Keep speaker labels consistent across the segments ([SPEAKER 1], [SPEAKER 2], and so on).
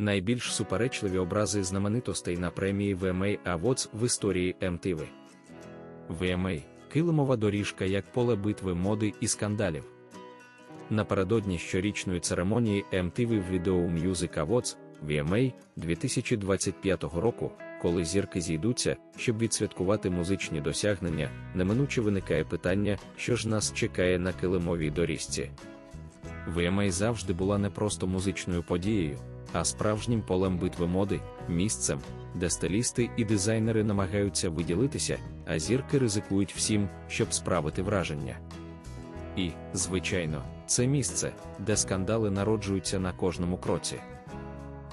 [SPEAKER 1] найбільш суперечливі образи знаменитостей на премії VMA Awards в історії MTV. VMA – килимова доріжка як поле битви моди і скандалів. Напередодні щорічної церемонії MTV Video Music Awards VMA 2025 року, коли зірки зійдуться, щоб відсвяткувати музичні досягнення, неминуче виникає питання, що ж нас чекає на килимовій доріжці. VMA завжди була не просто музичною подією, а справжнім полем битви моди, місцем, де стилісти і дизайнери намагаються виділитися, а зірки ризикують всім, щоб справити враження. І, звичайно, це місце, де скандали народжуються на кожному кроці.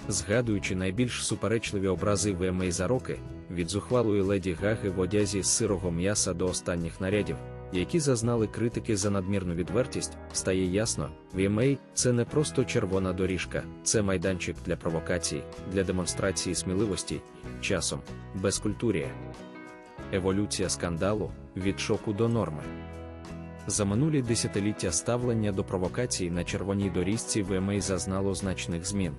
[SPEAKER 1] Згадуючи найбільш суперечливі образи VMA за роки, від зухвалої леді Гаги в одязі з сирого м'яса до останніх нарядів, які зазнали критики за надмірну відвертість, стає ясно, VMA – це не просто червона доріжка, це майданчик для провокацій, для демонстрації сміливості, часом, безкультурія. Еволюція скандалу від шоку до норми. За минулі десятиліття ставлення до провокацій на червоній доріжці VMA зазнало значних змін.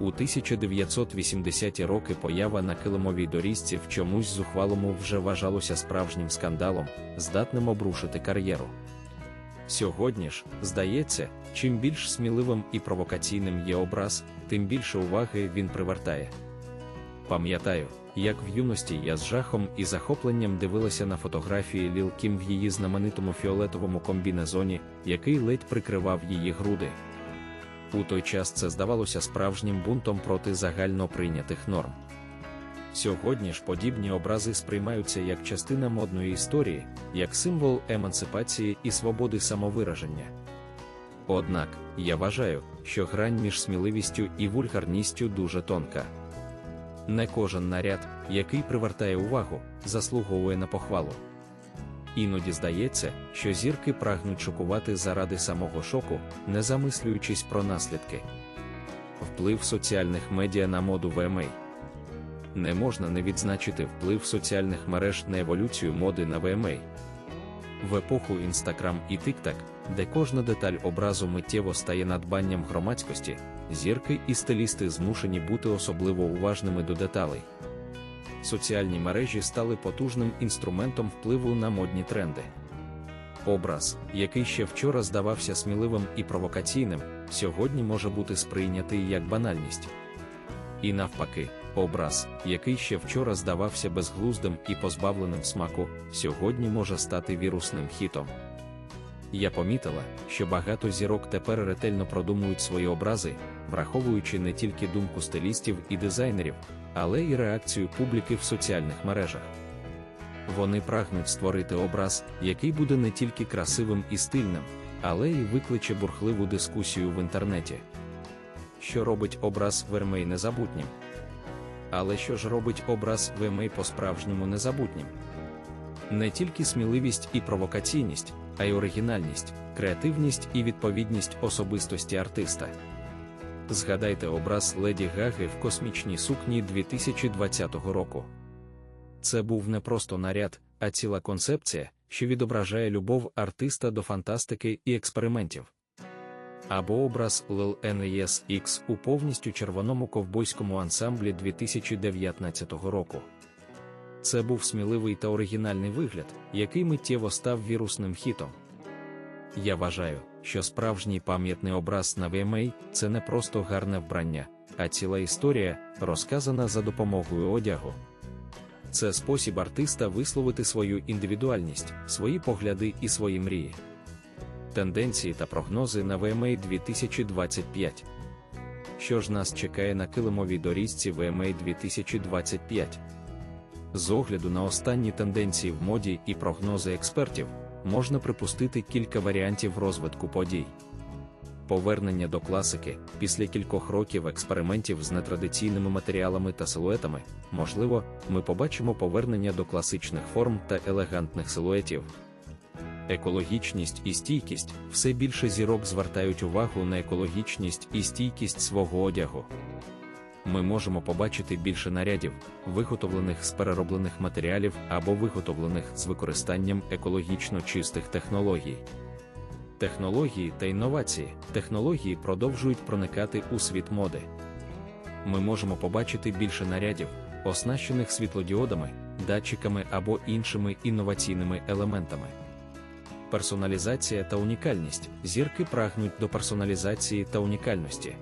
[SPEAKER 1] У 1980-ті роки поява на килимовій доріжці в чомусь зухвалому вже вважалося справжнім скандалом, здатним обрушити кар'єру. Сьогодні ж, здається, чим більш сміливим і провокаційним є образ, тим більше уваги він привертає. Пам'ятаю, як в юності я з жахом і захопленням дивилася на фотографії Ліл Кім в її знаменитому фіолетовому комбінезоні, який ледь прикривав її груди. У той час це здавалося справжнім бунтом проти загально прийнятих норм. Сьогодні ж подібні образи сприймаються як частина модної історії, як символ емансипації і свободи самовираження. Однак, я вважаю, що грань між сміливістю і вульгарністю дуже тонка. Не кожен наряд, який привертає увагу, заслуговує на похвалу. Іноді здається, що зірки прагнуть шокувати заради самого шоку, не замислюючись про наслідки. Вплив соціальних медіа на моду VMA Не можна не відзначити вплив соціальних мереж на еволюцію моди на VMA. В епоху Instagram і TikTok, де кожна деталь образу миттєво стає надбанням громадськості, зірки і стилісти змушені бути особливо уважними до деталей соціальні мережі стали потужним інструментом впливу на модні тренди. Образ, який ще вчора здавався сміливим і провокаційним, сьогодні може бути сприйнятий як банальність. І навпаки, образ, який ще вчора здавався безглуздим і позбавленим смаку, сьогодні може стати вірусним хітом. Я помітила, що багато зірок тепер ретельно продумують свої образи, враховуючи не тільки думку стилістів і дизайнерів, але й реакцію публіки в соціальних мережах. Вони прагнуть створити образ, який буде не тільки красивим і стильним, але й викличе бурхливу дискусію в інтернеті. Що робить образ Вермей незабутнім? Але що ж робить образ Вермей по-справжньому незабутнім? Не тільки сміливість і провокаційність, а й оригінальність, креативність і відповідність особистості артиста. Згадайте образ Леді Гаги в космічній сукні 2020 року. Це був не просто наряд, а ціла концепція, що відображає любов артиста до фантастики і експериментів. Або образ Lil Nas X у повністю червоному ковбойському ансамблі 2019 року. Це був сміливий та оригінальний вигляд, який миттєво став вірусним хітом. Я вважаю, що справжній пам'ятний образ на VMA – це не просто гарне вбрання, а ціла історія, розказана за допомогою одягу. Це спосіб артиста висловити свою індивідуальність, свої погляди і свої мрії. Тенденції та прогнози на VMA 2025. Що ж нас чекає на килимовій доріжці VMA 2025? З огляду на останні тенденції в моді і прогнози експертів можна припустити кілька варіантів розвитку подій. Повернення до класики після кількох років експериментів з нетрадиційними матеріалами та силуетами, можливо, ми побачимо повернення до класичних форм та елегантних силуетів. Екологічність і стійкість все більше зірок звертають увагу на екологічність і стійкість свого одягу ми можемо побачити більше нарядів, виготовлених з перероблених матеріалів або виготовлених з використанням екологічно чистих технологій. Технології та інновації. Технології продовжують проникати у світ моди. ми можемо побачити більше нарядів, оснащених світлодіодами, датчиками або іншими інноваційними елементами. Персоналізація та унікальність зірки прагнуть до персоналізації та унікальності.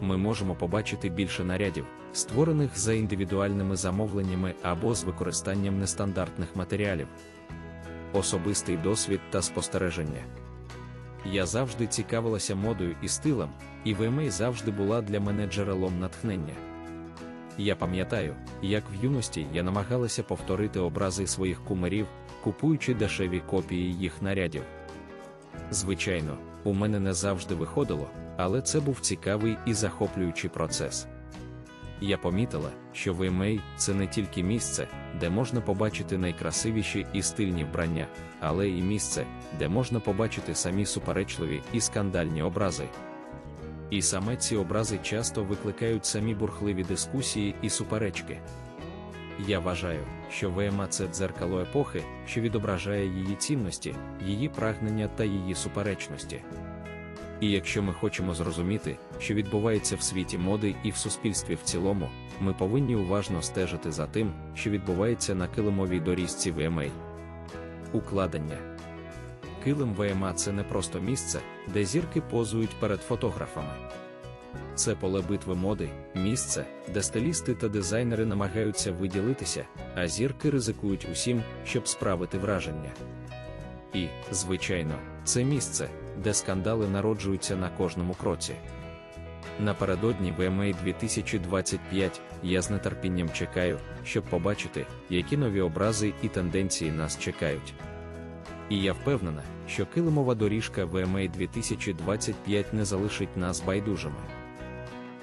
[SPEAKER 1] Ми можемо побачити більше нарядів, створених за індивідуальними замовленнями або з використанням нестандартних матеріалів. Особистий досвід та спостереження. Я завжди цікавилася модою і стилем, і VMA завжди була для мене джерелом натхнення. Я пам'ятаю, як в юності я намагалася повторити образи своїх кумирів, купуючи дешеві копії їх нарядів. Звичайно, у мене не завжди виходило, але це був цікавий і захоплюючий процес. Я помітила, що VMA – це не тільки місце, де можна побачити найкрасивіші і стильні вбрання, але і місце, де можна побачити самі суперечливі і скандальні образи. І саме ці образи часто викликають самі бурхливі дискусії і суперечки. Я вважаю, що ВМА це дзеркало епохи, що відображає її цінності, її прагнення та її суперечності. І якщо ми хочемо зрозуміти, що відбувається в світі моди і в суспільстві в цілому, ми повинні уважно стежити за тим, що відбувається на килимовій доріжці VMA. Укладення Килим VMA – це не просто місце, де зірки позують перед фотографами. Це поле битви моди, місце, де стилісти та дизайнери намагаються виділитися, а зірки ризикують усім, щоб справити враження. І, звичайно, це місце, де скандали народжуються на кожному кроці. Напередодні VMA 2025 я з нетерпінням чекаю, щоб побачити, які нові образи і тенденції нас чекають. І я впевнена, що килимова доріжка VMA 2025 не залишить нас байдужими.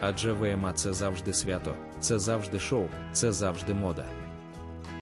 [SPEAKER 1] Адже ВМА це завжди свято, це завжди шоу, це завжди мода.